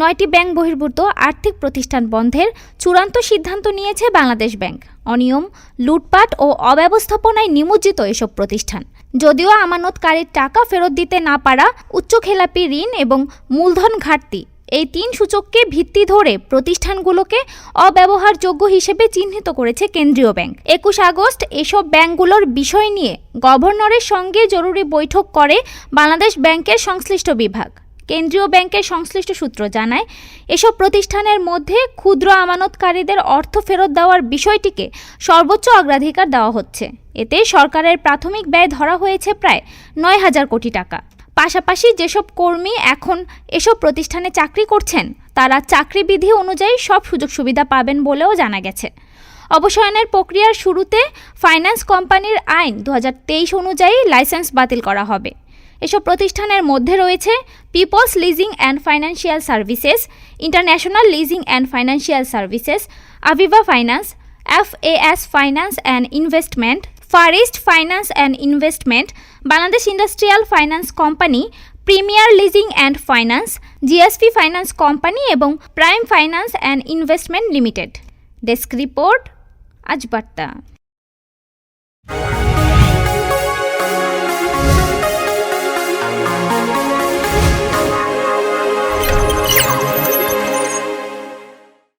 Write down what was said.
নয়টি ব্যাংক বহির্ভূত আর্থিক প্রতিষ্ঠান বন্ধের চূড়ান্ত সিদ্ধান্ত নিয়েছে বাংলাদেশ ব্যাংক। অনিয়ম, লুটপাট ও অব্যবস্থাপনায় নিমজ্জিত এসব প্রতিষ্ঠান। যদিও আমানতকারীর টাকা ফেরত দিতে না পারা উচ্চ খেলাপি ঋণ এবং মূলধন ঘাটতি, এই তিন সূচককে ভিত্তি ধরে প্রতিষ্ঠানগুলোকে অব্যবহারযোগ্য হিসেবে চিহ্নিত করেছে কেন্দ্রীয় ব্যাংক। একুশ আগস্ট এসব ব্যাংকগুলোর বিষয় নিয়ে গভর্নরের সঙ্গে জরুরি বৈঠক করে বাংলাদেশ ব্যাংকের সংশ্লিষ্ট বিভাগ। কেন্দ্রীয় ব্যাংকের সংশ্লিষ্ট সূত্র জানায়, এসব প্রতিষ্ঠানের মধ্যে ক্ষুদ্র আমানতকারীদের অর্থ ফেরত দেওয়ার বিষয়টিকে সর্বোচ্চ অগ্রাধিকার দেওয়া হচ্ছে। এতে সরকারের প্রাথমিক ব্যয় ধরা হয়েছে প্রায় নয় হাজার কোটি টাকা। পাশাপাশি যেসব কর্মী এখন এসব প্রতিষ্ঠানে চাকরি করছেন, তারা চাকরিবিধি অনুযায়ী সব সুযোগ সুবিধা পাবেন বলেও জানা গেছে। অবসায়নের প্রক্রিয়ার শুরুতে ফাইন্যান্স কোম্পানির আইন দু হাজার তেইশ অনুযায়ী লাইসেন্স বাতিল করা হবে। এসব প্রতিষ্ঠানের মধ্যে রয়েছে people's leasing and financial services international leasing and financial services Aviva finance F S finance and investment far east finance and investment Bangladesh industrial finance company premier leasing and finance GSP finance company এবং prime finance and investment limited desk report আজ বার্তা